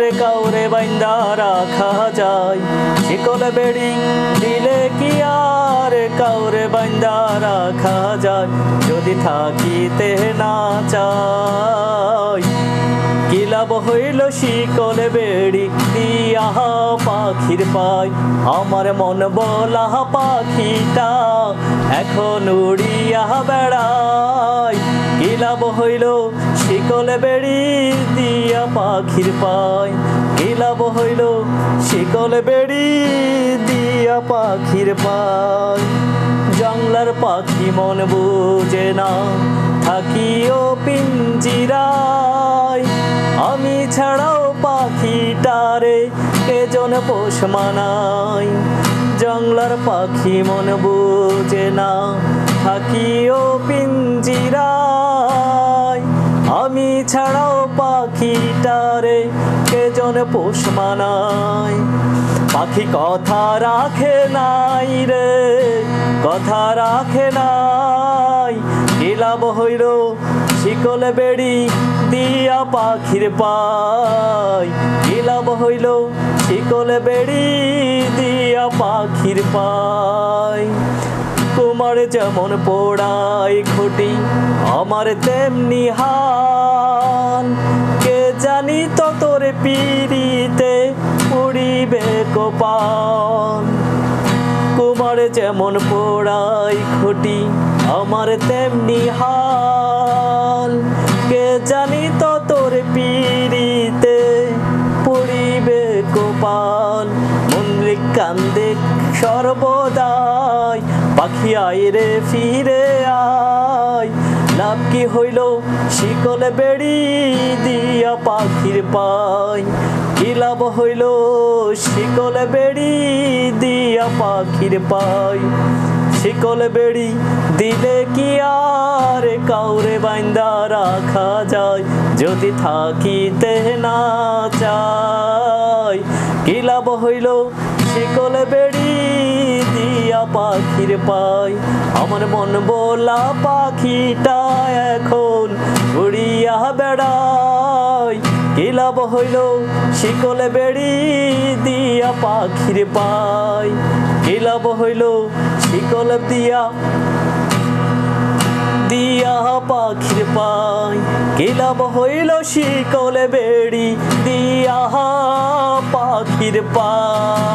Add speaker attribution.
Speaker 1: আর কাউরে বাইন্দা রাখা যায়। শিকল বেড়ি দিলে কি আর কাউরে বাইন্দা রাখা যায়? যদি থাকিতে না চাই। কি লাভ হইল শিকলে বেড়ি দিয়া পাখির পাই? আমার মন বলা পাখিটা এখন উড়িয়া বেড়াই কি লাভ হইল শিকলে বেড়ি দিয়া পাখির পায়। লাভ হইল শিকলে বেড়ি দিয়া পাখির পায়। জংলার পাখি মন বুঝে না, থাকিও পিঞ্জিরায়। আমি ছাড়াও পাখিটারে কেজন পোষ মানাই জংলার পাখি মন বুঝে না, থাকিও পিঞ্জিরায় পাখিটারে কেজন পোষ মানাই পাখি কথা রাখে নাই রে, কথা রাখে নাই। কি লাভ হইল শিকল বেড়ি দিয়া পাখির পাই কি লাভ হইল শিকল বেড়ি দিয়া পাখির পাই তোমার যেমন পোড়াই খুঁটি, আমার তেমনি কে জানি তোর পিড়িতে উড়িবে কোপান কুমার যেমন পোড়াই খুঁটি, আমার তেমনি হাল। কে জানি তো তোর পিড়িতে পড়িবে কোপাল। মন্দির কান্দে সর্বদাই, পাখি আয় রে ফিরে আয়। লাভ কি হইল? শিকলে বেড়ি দিয়া পাখির পাই। কি লাভ হইল? শিকলে বেড়ি দিয়া পাখির পাই। শিকল বেড়ি দিলে কি আর কাউরে বাইন্দা রাখা যায়? যদি থাকিতে না চাই কি লাভ হইল? শিকল বেড়ি দিয়া পাখির পাই আমার মন বলা পাখিটা এখন উড়িয়া বেড়াই কি লাভ হইল? শিকলে বেড়ি দিয়া পাখির পাই কি লাভ হইল? শিকল দিয়া দিয়া পাখির পাই কি লাভ হইল? শিকলে বেড়ি দিয়া পাখির পাই